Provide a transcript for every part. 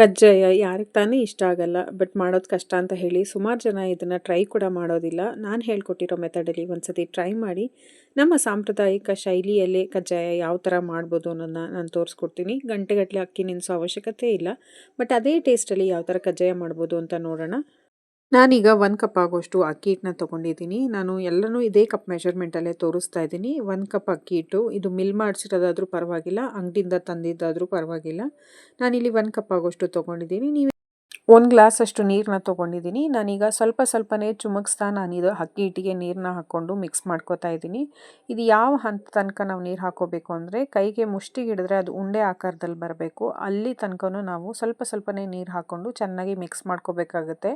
ಕಜ್ಜಾಯ ಯಾರಿಗೆ ತಾನೇ ಇಷ್ಟ ಆಗಲ್ಲ ಬಟ್ ಮಾಡೋದು ಕಷ್ಟ ಅಂತ ಹೇಳಿ ಸುಮಾರು ಜನ ಇದನ್ನು ಟ್ರೈ ಕೂಡ ಮಾಡೋದಿಲ್ಲ. ನಾನು ಹೇಳ್ಕೊಟ್ಟಿರೋ ಮೆಥಡಲ್ಲಿ ಒಂದ್ಸತಿ ಟ್ರೈ ಮಾಡಿ ನಮ್ಮ ಸಾಂಪ್ರದಾಯಿಕ ಶೈಲಿಯಲ್ಲೇ ಕಜ್ಜಾಯ ಯಾವ ಥರ ಮಾಡ್ಬೋದು ಅನ್ನೋದನ್ನ ನಾನು ತೋರಿಸ್ಕೊಡ್ತೀನಿ. ಗಂಟೆಗಟ್ಟಲೆ ಅಕ್ಕಿ ನೆನೆಸೋ ಅವಶ್ಯಕತೆ ಇಲ್ಲ ಬಟ್ ಅದೇ ಟೇಸ್ಟಲ್ಲಿ ಯಾವ ಥರ ಕಜ್ಜಾಯ ಮಾಡ್ಬೋದು ಅಂತ ನೋಡೋಣ. ನಾನೀಗ ಒಂದು ಕಪ್ ಆಗೋಷ್ಟು ಅಕ್ಕಿ ಹಿಟ್ಟನ್ನ ತೊಗೊಂಡಿದ್ದೀನಿ. ನಾನು ಎಲ್ಲನೂ ಇದೇ ಕಪ್ ಮೆಷರ್ಮೆಂಟಲ್ಲೇ ತೋರಿಸ್ತಾ ಇದ್ದೀನಿ. ಒಂದು ಕಪ್ ಅಕ್ಕಿ ಹಿಟ್ಟು, ಇದು ಮಿಲ್ ಮಾಡಿಸಿರೋದಾದ್ರೂ ಪರವಾಗಿಲ್ಲ, ಅಂಗಡಿಯಿಂದ ತಂದಿದ್ದಾದರೂ ಪರವಾಗಿಲ್ಲ. ನಾನಿಲ್ಲಿ ಒಂದು ಕಪ್ ಆಗೋಷ್ಟು ತೊಗೊಂಡಿದ್ದೀನಿ. ನೀವು ಒಂದು ಗ್ಲಾಸ್ ಅಷ್ಟು ನೀರನ್ನ ತೊಗೊಂಡಿದ್ದೀನಿ ನಾನೀಗ ಸ್ವಲ್ಪ ಸ್ವಲ್ಪನೇ ಚುಮಕ್ಸ್ತಾ ಇದು ಅಕ್ಕಿ ಹಿಟ್ಟಿಗೆ ನೀರನ್ನ ಹಾಕ್ಕೊಂಡು ಮಿಕ್ಸ್ ಮಾಡ್ಕೋತಾ ಇದ್ದೀನಿ ಇದು ಯಾವ ಹಂತ ತನಕ ನಾವು ನೀರು ಹಾಕೋಬೇಕು ಅಂದರೆ ಕೈಗೆ ಮುಷ್ಟಿಗೆ ಹಿಡಿದ್ರೆ ಅದು ಉಂಡೆ ಆಕಾರದಲ್ಲಿ ಬರಬೇಕು. ಅಲ್ಲಿ ತನಕನೂ ನಾವು ಸ್ವಲ್ಪ ಸ್ವಲ್ಪನೇ ನೀರು ಹಾಕ್ಕೊಂಡು ಚೆನ್ನಾಗಿ ಮಿಕ್ಸ್ ಮಾಡ್ಕೋಬೇಕಾಗುತ್ತೆ.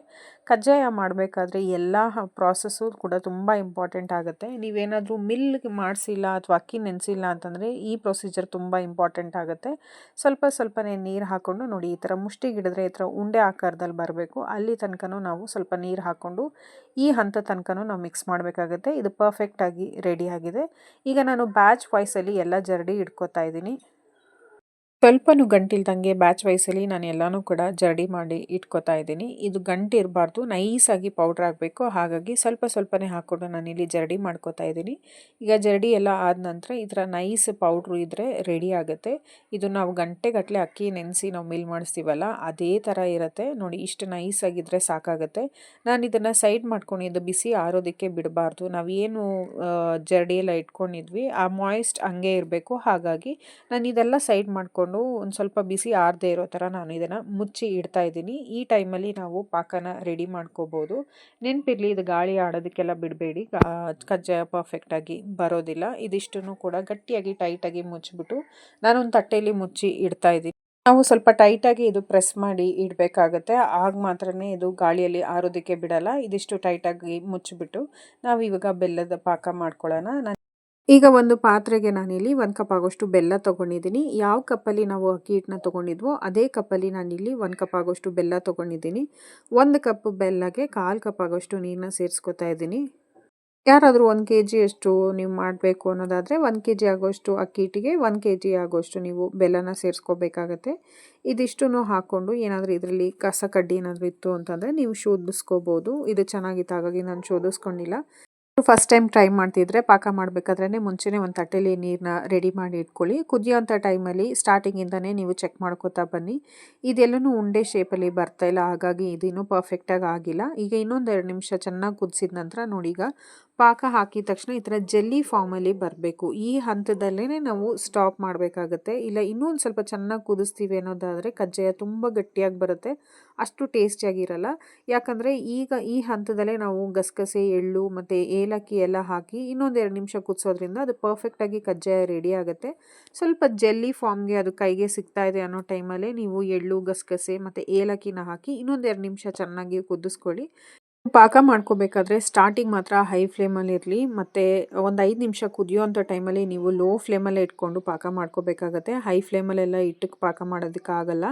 ಕಜ್ಜಾಯ ಮಾಡಬೇಕಾದ್ರೆ ಎಲ್ಲ ಪ್ರಾಸೆಸ್ಸು ಕೂಡ ತುಂಬ ಇಂಪಾರ್ಟೆಂಟ್ ಆಗುತ್ತೆ. ನೀವೇನಾದರೂ ಮಿಲ್ ಮಾಡಿಸಿಲ್ಲ ಅಥವಾ ಅಕ್ಕಿ ನೆನೆಸಿಲ್ಲ ಅಂತಂದರೆ ಈ ಪ್ರೊಸೀಜರ್ ತುಂಬ ಇಂಪಾರ್ಟೆಂಟ್ ಆಗುತ್ತೆ. ಸ್ವಲ್ಪ ಸ್ವಲ್ಪನೇ ನೀರು ಹಾಕ್ಕೊಂಡು ನೋಡಿ, ಈ ಥರ ಮುಷ್ಟಿಗೆ ಹಿಡಿದ್ರೆ ಈ ಥರ ಉಂಡೆ ಆಕಾರದಲ್ಲಿ ಬರಬೇಕು. ಅಲ್ಲಿ ತನಕನೂ ನಾವು ಸ್ವಲ್ಪ ನೀರು ಹಾಕ್ಕೊಂಡು ಈ ಹಂತ ತನಕನೂ ನಾವು ಮಿಕ್ಸ್ ಮಾಡಬೇಕಾಗುತ್ತೆ. ಇದು ಪರ್ಫೆಕ್ಟಾಗಿ ರೆಡಿಯಾಗಿದೆ ಈಗ ನಾನು ಬ್ಯಾಚ್ ವಾಯ್ಸಲ್ಲಿ ಎಲ್ಲ ಜರಡಿ ಇಟ್ಕೋತಾ ಇದ್ದೀನಿ. ಸ್ವಲ್ಪನೂ ಗಂಟಿಲ್ದಂಗೆ ಬ್ಯಾಚ್ ವೈಸಲ್ಲಿ ನಾನು ಎಲ್ಲನೂ ಕೂಡ ಜರಡಿ ಮಾಡಿ ಇಟ್ಕೋತಾ ಇದ್ದೀನಿ. ಇದು ಗಂಟು ಇರಬಾರ್ದು ನೈಸಾಗಿ ಪೌಡ್ರ್ ಆಗಬೇಕು ಹಾಗಾಗಿ ಸ್ವಲ್ಪ ಸ್ವಲ್ಪನೇ ಹಾಕ್ಕೊಂಡು ನಾನಿಲ್ಲಿ ಜರಡಿ ಮಾಡ್ಕೋತಾ ಇದ್ದೀನಿ. ಈಗ ಜರಡಿ ಎಲ್ಲ ಆದ ನಂತರ ಈ ಥರ ನೈಸ್ ಪೌಡ್ರು ಇದ್ದರೆ ರೆಡಿ ಆಗುತ್ತೆ. ಇದು ನಾವು ಗಂಟೆಗಟ್ಟಲೆ ಅಕ್ಕಿ ನೆನೆಸಿ ನಾವು ಮಿಲ್ ಮಾಡಿಸ್ತೀವಲ್ಲ, ಅದೇ ಥರ ಇರುತ್ತೆ. ನೋಡಿ, ಇಷ್ಟು ನೈಸಾಗಿದ್ದರೆ ಸಾಕಾಗುತ್ತೆ. ನಾನು ಇದನ್ನು ಸೈಡ್ ಮಾಡ್ಕೊಂಡು ಇದು ಬಿಸಿ ಆರೋದಕ್ಕೆ ಬಿಡಬಾರ್ದು. ನಾವೇನು ಜರಡಿ ಎಲ್ಲ ಇಟ್ಕೊಂಡಿದ್ವಿ, ಆ ಮಾಯಿಸ್ಟ್ ಹಂಗೆ ಇರಬೇಕು. ಹಾಗಾಗಿ ನಾನು ಇದೆಲ್ಲ ಸೈಡ್ ಮಾಡಿಕೊಂಡು ಒಂದು ಸ್ವಲ್ಪ ಬಿಸಿ ಆರದೇ ಇರೋ ಥರ ನಾನು ಇದನ್ನು ಮುಚ್ಚಿ ಇಡ್ತಾ ಇದ್ದೀನಿ. ಈ ಟೈಮಲ್ಲಿ ನಾವು ಪಾಕನ ರೆಡಿ ಮಾಡ್ಕೋಬೋದು. ನೆನಪಿರಲಿ ಇದು ಗಾಳಿ ಆಡೋದಕ್ಕೆಲ್ಲ ಬಿಡಬೇಡಿ. ಕಜ್ಜಾಯ ಪರ್ಫೆಕ್ಟಾಗಿ ಬರೋದಿಲ್ಲ. ಇದಿಷ್ಟನ್ನು ಕೂಡ ಗಟ್ಟಿಯಾಗಿ ಟೈಟಾಗಿ ಮುಚ್ಚಿಬಿಟ್ಟು ನಾನೊಂದು ತಟ್ಟೆಯಲ್ಲಿ ಮುಚ್ಚಿ ಇಡ್ತಾ ಇದ್ದೀನಿ. ನಾವು ಸ್ವಲ್ಪ ಟೈಟಾಗಿ ಇದು ಪ್ರೆಸ್ ಮಾಡಿ ಇಡಬೇಕಾಗತ್ತೆ. ಆಗ ಮಾತ್ರ ಇದು ಗಾಳಿಯಲ್ಲಿ ಆರೋದಕ್ಕೆ ಬಿಡಲ್ಲ. ಇದಿಷ್ಟು ಟೈಟಾಗಿ ಮುಚ್ಚಿಬಿಟ್ಟು ನಾವು ಇವಾಗ ಬೆಲ್ಲದ ಪಾಕ ಮಾಡ್ಕೊಳ್ಳೋಣ. ನಾನು ಈಗ ಒಂದು ಪಾತ್ರೆಗೆ ನಾನಿಲ್ಲಿ ಒಂದು ಕಪ್ ಆಗೋಷ್ಟು ಬೆಲ್ಲ ತೊಗೊಂಡಿದ್ದೀನಿ. ಯಾವ ಕಪ್ಪಲ್ಲಿ ನಾವು ಅಕ್ಕಿ ಹಿಟ್ಟನ್ನ ತೊಗೊಂಡಿದ್ವೋ ಅದೇ ಕಪ್ಪಲ್ಲಿ ನಾನಿಲ್ಲಿ ಒಂದು ಕಪ್ ಆಗೋಷ್ಟು ಬೆಲ್ಲ ತೊಗೊಂಡಿದ್ದೀನಿ. ಒಂದು ಕಪ್ ಬೆಲ್ಲಗೆ ಕಾಲು ಕಪ್ ಆಗೋಷ್ಟು ನೀರನ್ನ ಸೇರಿಸ್ಕೊತಾ ಇದ್ದೀನಿ. ಯಾರಾದರೂ ಒಂದು ಕೆ ಜಿಯಷ್ಟು ನೀವು ಮಾಡಬೇಕು ಅನ್ನೋದಾದರೆ ಒಂದು ಕೆ ಜಿ ಆಗೋಷ್ಟು ಅಕ್ಕಿ ಹಿಟ್ಟಿಗೆ ಒಂದು ಕೆ ಜಿ ಆಗೋಷ್ಟು ನೀವು ಬೆಲ್ಲನ ಸೇರಿಸ್ಕೋಬೇಕಾಗತ್ತೆ. ಇದಿಷ್ಟು ಹಾಕ್ಕೊಂಡು ಏನಾದರೂ ಇದರಲ್ಲಿ ಕಸ ಕಡ್ಡಿ ಏನಾದರೂ ಇತ್ತು ಅಂತಂದರೆ ನೀವು ಶೋಧಿಸ್ಕೋಬೋದು. ಇದು ಚೆನ್ನಾಗಿತ್ತು, ಹಾಗಾಗಿ ನಾನು ಶೋಧಿಸ್ಕೊಂಡಿಲ್ಲ. ಫಸ್ಟ್ ಟೈಮ್ ಟ್ರೈ ಮಾಡ್ತಿದ್ರೆ ಪಾಕ ಮಾಡಬೇಕಾದ್ರೆ ಮುಂಚೆನೇ ಒಂದು ತಟ್ಟೆಲಿ ನೀರನ್ನ ರೆಡಿ ಮಾಡಿ ಇಟ್ಕೊಳ್ಳಿ. ಕುದಿಯೋಂಥ ಟೈಮಲ್ಲಿ ಸ್ಟಾರ್ಟಿಂಗಿಂದನೇ ನೀವು ಚೆಕ್ ಮಾಡ್ಕೋತಾ ಬನ್ನಿ. ಇದೆಲ್ಲನೂ ಉಂಡೆ ಶೇಪಲ್ಲಿ ಬರ್ತಾ ಇಲ್ಲ, ಹಾಗಾಗಿ ಇದಿನ್ನೂ ಪರ್ಫೆಕ್ಟಾಗಿ ಆಗಿಲ್ಲ. ಈಗ ಇನ್ನೊಂದು ಎರಡು ನಿಮಿಷ ಚೆನ್ನಾಗಿ ಕುದಿಸಿದ ನಂತರ ನೋಡಿ ಈಗ ಪಾಕ ಹಾಕಿದ ತಕ್ಷಣ ಈ ಥರ ಜೆಲ್ಲಿ ಫಾರ್ಮಲ್ಲಿ ಬರಬೇಕು. ಈ ಹಂತದಲ್ಲೇ ನಾವು ಸ್ಟಾಪ್ ಮಾಡಬೇಕಾಗತ್ತೆ. ಇಲ್ಲ, ಇನ್ನೂ ಒಂದು ಸ್ವಲ್ಪ ಚೆನ್ನಾಗಿ ಕುದಿಸ್ತೀವಿ ಅನ್ನೋದಾದರೆ ಕಜ್ಜಾಯ ತುಂಬ ಗಟ್ಟಿಯಾಗಿ ಬರುತ್ತೆ. ಅಷ್ಟು ಟೇಸ್ಟಿಯಾಗಿರಲ್ಲ ಯಾಕಂದರೆ ಈಗ ಈ ಹಂತದಲ್ಲೇ ನಾವು ಗಸಗಸೆ, ಎಳ್ಳು ಮತ್ತು ಏಲಕ್ಕಿ ಎಲ್ಲ ಹಾಕಿ ಇನ್ನೊಂದು ಎರಡು ನಿಮಿಷ ಕುದಿಸೋದ್ರಿಂದ ಅದು ಪರ್ಫೆಕ್ಟಾಗಿ ಕಜ್ಜಾಯ ರೆಡಿ ಆಗುತ್ತೆ. ಸ್ವಲ್ಪ ಜೆಲ್ಲಿ ಫಾರ್ಮ್ಗೆ ಅದು ಕೈಗೆ ಸಿಗ್ತಾ ಇದೆ ಅನ್ನೋ ಟೈಮಲ್ಲೇ ನೀವು ಎಳ್ಳು, ಗಸಗಸೆ ಮತ್ತು ಏಲಕ್ಕಿನ ಹಾಕಿ ಇನ್ನೊಂದು ಎರಡು ನಿಮಿಷ ಚೆನ್ನಾಗಿ ಕುದಿಸ್ಕೊಳ್ಳಿ. ಪಾಕ ಮಾಡ್ಕೋಬೇಕಾದ್ರೆ ಸ್ಟಾರ್ಟಿಂಗ್ ಮಾತ್ರ ಹೈ ಫ್ಲೇಮಲ್ಲಿ ಇರಲಿ, ಮತ್ತು ಒಂದು ಐದು ನಿಮಿಷ ಕುದಿಯೋಂಥ ಟೈಮಲ್ಲಿ ನೀವು ಲೋ ಫ್ಲೇಮಲ್ಲೇ ಇಟ್ಕೊಂಡು ಪಾಕ ಮಾಡ್ಕೋಬೇಕಾಗತ್ತೆ. ಹೈ ಫ್ಲೇಮಲ್ಲೆಲ್ಲ ಇಟ್ಟಕ್ಕೆ ಪಾಕ ಮಾಡೋದಕ್ಕಾಗಲ್ಲ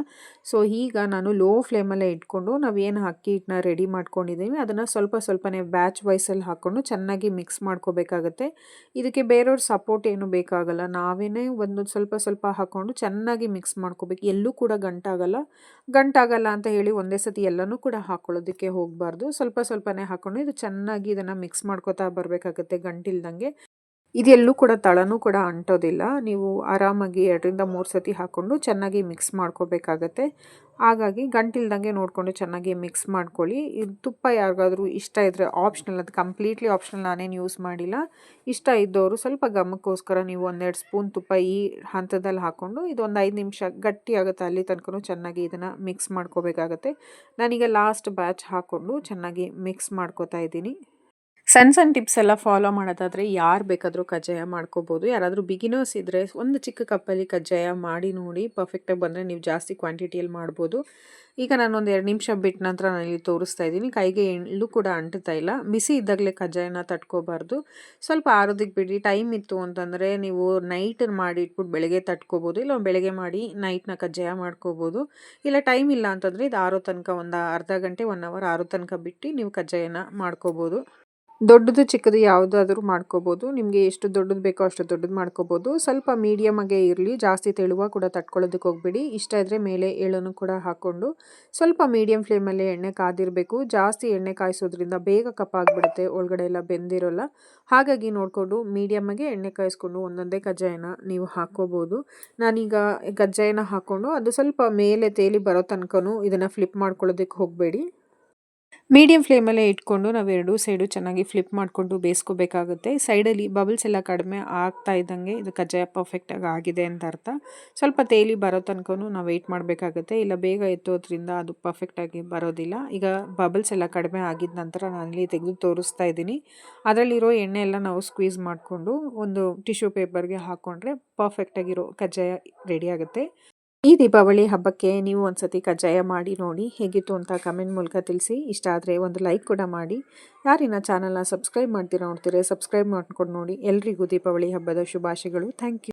ಸೊ ಈಗ ನಾನು ಲೋ ಫ್ಲೇಮಲ್ಲೇ ಇಟ್ಕೊಂಡು ನಾವೇನು ಅಕ್ಕಿ ಹಿಟ್ಟನ್ನ ರೆಡಿ ಮಾಡ್ಕೊಂಡಿದ್ದೀವಿ ಅದನ್ನು ಸ್ವಲ್ಪ ಸ್ವಲ್ಪನೇ ಬ್ಯಾಚ್ ವೈಸಲ್ಲಿ ಹಾಕ್ಕೊಂಡು ಚೆನ್ನಾಗಿ ಮಿಕ್ಸ್ ಮಾಡ್ಕೋಬೇಕಾಗತ್ತೆ. ಇದಕ್ಕೆ ಬೇರೆಯವ್ರ ಸಪೋರ್ಟ್ ಏನು ಬೇಕಾಗಲ್ಲ. ನಾವೇನೇ ಒಂದು ಸ್ವಲ್ಪ ಸ್ವಲ್ಪ ಹಾಕ್ಕೊಂಡು ಚೆನ್ನಾಗಿ ಮಿಕ್ಸ್ ಮಾಡ್ಕೋಬೇಕು. ಎಲ್ಲೂ ಕೂಡ ಗಂಟಾಗಲ್ಲ. ಗಂಟಾಗಲ್ಲ ಅಂತ ಹೇಳಿ ಒಂದೇ ಸತಿ ಎಲ್ಲನೂ ಕೂಡ ಹಾಕ್ಕೊಳ್ಳೋದಕ್ಕೆ ಹೋಗಬಾರ್ದು. ಸ್ವಲ್ಪ ಸ್ವಲ್ಪನೇ ಹಾಕ್ಕೊಂಡು ಇದು ಚೆನ್ನಾಗಿ ಇದನ್ನು ಮಿಕ್ಸ್ ಮಾಡ್ಕೋತಾ ಬರಬೇಕಾಗುತ್ತೆ ಗಂಟಿಲ್ದಂಗೆ. ಇದೆಲ್ಲೂ ಕೂಡ ತಳನೂ ಕೂಡ ಅಂಟೋದಿಲ್ಲ. ನೀವು ಆರಾಮಾಗಿ ಎರಡರಿಂದ ಮೂರು ಸತಿ ಹಾಕ್ಕೊಂಡು ಚೆನ್ನಾಗಿ ಮಿಕ್ಸ್ ಮಾಡ್ಕೋಬೇಕಾಗತ್ತೆ. ಹಾಗಾಗಿ ಗಂಟಿಲ್ದಂಗೆ ನೋಡಿಕೊಂಡು ಚೆನ್ನಾಗಿ ಮಿಕ್ಸ್ ಮಾಡ್ಕೊಳ್ಳಿ. ಇದು ತುಪ್ಪ ಯಾರಿಗಾದರೂ ಇಷ್ಟ ಇದ್ದರೆ ಆಪ್ಷನಲ್ ಅದು ಕಂಪ್ಲೀಟ್ಲಿ ಆಪ್ಷನಲ್ ನಾನೇನು ಯೂಸ್ ಮಾಡಿಲ್ಲ. ಇಷ್ಟ ಇದ್ದವರು ಸ್ವಲ್ಪ ಗಮಕ್ಕೋಸ್ಕರ ನೀವು ಒಂದೆರಡು ಸ್ಪೂನ್ ತುಪ್ಪ ಈ ಹಂತದಲ್ಲಿ ಹಾಕ್ಕೊಂಡು ಇದೊಂದು ಐದು ನಿಮಿಷ ಗಟ್ಟಿ ಆಗುತ್ತೆ ಅಲ್ಲಿ ತನಕ ಚೆನ್ನಾಗಿ ಇದನ್ನು ಮಿಕ್ಸ್ ಮಾಡ್ಕೋಬೇಕಾಗತ್ತೆ. ನಾನೀಗ ಲಾಸ್ಟ್ ಬ್ಯಾಚ್ ಹಾಕ್ಕೊಂಡು ಚೆನ್ನಾಗಿ ಮಿಕ್ಸ್ ಮಾಡ್ಕೋತಾ ಇದ್ದೀನಿ. ಸಣ್ಣ ಸಣ್ಣ ಟಿಪ್ಸ್ ಎಲ್ಲ ಫಾಲೋ ಮಾಡೋದಾದರೆ ಯಾರು ಬೇಕಾದರೂ ಕಜ್ಜಾಯ ಮಾಡ್ಕೋಬೋದು. ಯಾರಾದರೂ ಬಿಗಿನರ್ಸ್ ಇದ್ದರೆ ಒಂದು ಚಿಕ್ಕ ಕಪ್ಪಲ್ಲಿ ಕಜ್ಜಾಯ ಮಾಡಿ ನೋಡಿ ಪರ್ಫೆಕ್ಟಾಗಿ ಬಂದರೆ ನೀವು ಜಾಸ್ತಿ ಕ್ವಾಂಟಿಟಿಯಲ್ಲಿ ಮಾಡ್ಬೋದು. ಈಗ ನಾನು ಒಂದು ಎರಡು ನಿಮಿಷ ಬಿಟ್ಟ ನಂತರ ನಾನು ಇಲ್ಲಿ ತೋರಿಸ್ತಾ ಇದ್ದೀನಿ. ಕೈಗೆ ಎಳ್ಳು ಕೂಡ ಅಂಟ್ತಾ ಇಲ್ಲ. ಬಿಸಿ ಇದ್ದಾಗಲೇ ಕಜ್ಜಾಯನ ತಟ್ಕೋಬಾರ್ದು. ಸ್ವಲ್ಪ ಆರೋದಕ್ಕೆ ಬಿಡಿ. ಟೈಮ್ ಇತ್ತು ಅಂತಂದರೆ ನೀವು ನೈಟ್ ಮಾಡಿ ಇಟ್ಬಿಟ್ಟು ಬೆಳಗ್ಗೆ ತಟ್ಕೋಬೋದು. ಇಲ್ಲ ಬೆಳಗ್ಗೆ ಮಾಡಿ ನೈಟ್ನ ಕಜ್ಜಾಯ ಮಾಡ್ಕೋಬೋದು. ಇಲ್ಲ ಟೈಮ್ ಇಲ್ಲ ಅಂತಂದರೆ ಇದು ಆರೋ ತನಕ ಒಂದು ಅರ್ಧ ಗಂಟೆ ಒನ್ ಅವರ್ ಆರೋ ತನಕ ಬಿಟ್ಟು ನೀವು ಕಜ್ಜಾಯನ ಮಾಡ್ಕೋಬೋದು. ದೊಡ್ಡದು ಚಿಕ್ಕದು ಯಾವುದಾದ್ರೂ ಮಾಡ್ಕೋಬೋದು. ನಿಮಗೆ ಎಷ್ಟು ದೊಡ್ಡದು ಬೇಕೋ ಅಷ್ಟು ದೊಡ್ಡದು ಮಾಡ್ಕೋಬೋದು. ಸ್ವಲ್ಪ ಮೀಡಿಯಮಾಗೇ ಇರಲಿ, ಜಾಸ್ತಿ ತೆಳುವ ಕೂಡ ತಟ್ಕೊಳ್ಳೋದಕ್ಕೆ ಹೋಗಬೇಡಿ. ಇಷ್ಟ ಇದ್ದರೆ ಮೇಲೆ ಎಳ್ಳನ್ನು ಕೂಡ ಹಾಕ್ಕೊಂಡು ಸ್ವಲ್ಪ ಮೀಡಿಯಮ್ ಫ್ಲೇಮಲ್ಲಿ ಎಣ್ಣೆ ಕಾದಿರಬೇಕು. ಜಾಸ್ತಿ ಎಣ್ಣೆ ಕಾಯಿಸೋದ್ರಿಂದ ಬೇಗ ಕಪ್ಪಾಗ್ಬಿಡುತ್ತೆ, ಒಳಗಡೆ ಎಲ್ಲ ಬೆಂದಿರೋಲ್ಲ. ಹಾಗಾಗಿ ನೋಡಿಕೊಂಡು ಮೀಡಿಯಮ್ಮಾಗೆ ಎಣ್ಣೆ ಕಾಯಿಸ್ಕೊಂಡು ಒಂದೊಂದೇ ಕಜ್ಜಾಯನ ನೀವು ಹಾಕ್ಕೋಬೋದು. ನಾನೀಗ ಕಜ್ಜಾಯನ ಹಾಕ್ಕೊಂಡು ಅದು ಸ್ವಲ್ಪ ಮೇಲೆ ತೇಲಿ ಬರೋ ತನಕನೂ ಇದನ್ನು ಫ್ಲಿಪ್ ಮಾಡ್ಕೊಳ್ಳೋದಕ್ಕೆ ಹೋಗಬೇಡಿ. ಮೀಡಿಯಮ್ ಫ್ಲೇಮಲ್ಲೇ ಇಟ್ಕೊಂಡು ನಾವು ಎರಡೂ ಸೈಡು ಚೆನ್ನಾಗಿ ಫ್ಲಿಪ್ ಮಾಡಿಕೊಂಡು ಬೇಯಿಸ್ಕೋಬೇಕಾಗುತ್ತೆ. ಸೈಡಲ್ಲಿ ಬಬಲ್ಸ್ ಎಲ್ಲ ಕಡಿಮೆ ಆಗ್ತಾ ಇದ್ದಂಗೆ ಇದು ಕಜ್ಜಾಯ ಪರ್ಫೆಕ್ಟಾಗಿ ಆಗಿದೆ ಅಂತ ಅರ್ಥ. ಸ್ವಲ್ಪ ತೇಲಿ ಬರೋ ತನಕವೂ ನಾವು ವೆಯ್ಟ್ ಮಾಡಬೇಕಾಗುತ್ತೆ. ಇಲ್ಲ ಬೇಗ ಎತ್ತೋದ್ರಿಂದ ಅದು ಪರ್ಫೆಕ್ಟಾಗಿ ಬರೋದಿಲ್ಲ. ಈಗ ಬಬಲ್ಸ್ ಎಲ್ಲ ಕಡಿಮೆ ಆಗಿದ ನಂತರ ನಾನಿಲ್ಲಿ ತೆಗೆದು ತೋರಿಸ್ತಾ ಇದ್ದೀನಿ. ಅದರಲ್ಲಿರೋ ಎಣ್ಣೆ ಎಲ್ಲ ನಾವು ಸ್ಕ್ವೀಸ್ ಮಾಡಿಕೊಂಡು ಒಂದು ಟಿಶ್ಯೂ ಪೇಪರ್ಗೆ ಹಾಕ್ಕೊಂಡ್ರೆ ಪರ್ಫೆಕ್ಟಾಗಿರೋ ಕಜ್ಜಾಯ ರೆಡಿ ಆಗುತ್ತೆ. ಈ ದೀಪಾವಳಿ ಹಬ್ಬಕ್ಕೆ ನೀವು ಒಂದ್ಸತಿ ಕಜ್ಜಾಯ ಮಾಡಿ ನೋಡಿ, ಹೇಗಿತ್ತು ಅಂತ ಕಮೆಂಟ್ ಮೂಲಕ ತಿಳಿಸಿ. ಇಷ್ಟ ಆದರೆ ಒಂದು ಲೈಕ್ ಕೂಡ ಮಾಡಿ. ಯಾರಿನ ಚಾನಲ್ನ ಸಬ್ಸ್ಕ್ರೈಬ್ ಮಾಡ್ತೀರಾ ನೋಡ್ತೀರಾ, ಸಬ್ಸ್ಕ್ರೈಬ್ ಮಾಡ್ಕೊಂಡು ನೋಡಿ. ಎಲ್ರಿಗೂ ದೀಪಾವಳಿ ಹಬ್ಬದ ಶುಭಾಶಯಗಳು. Thank you.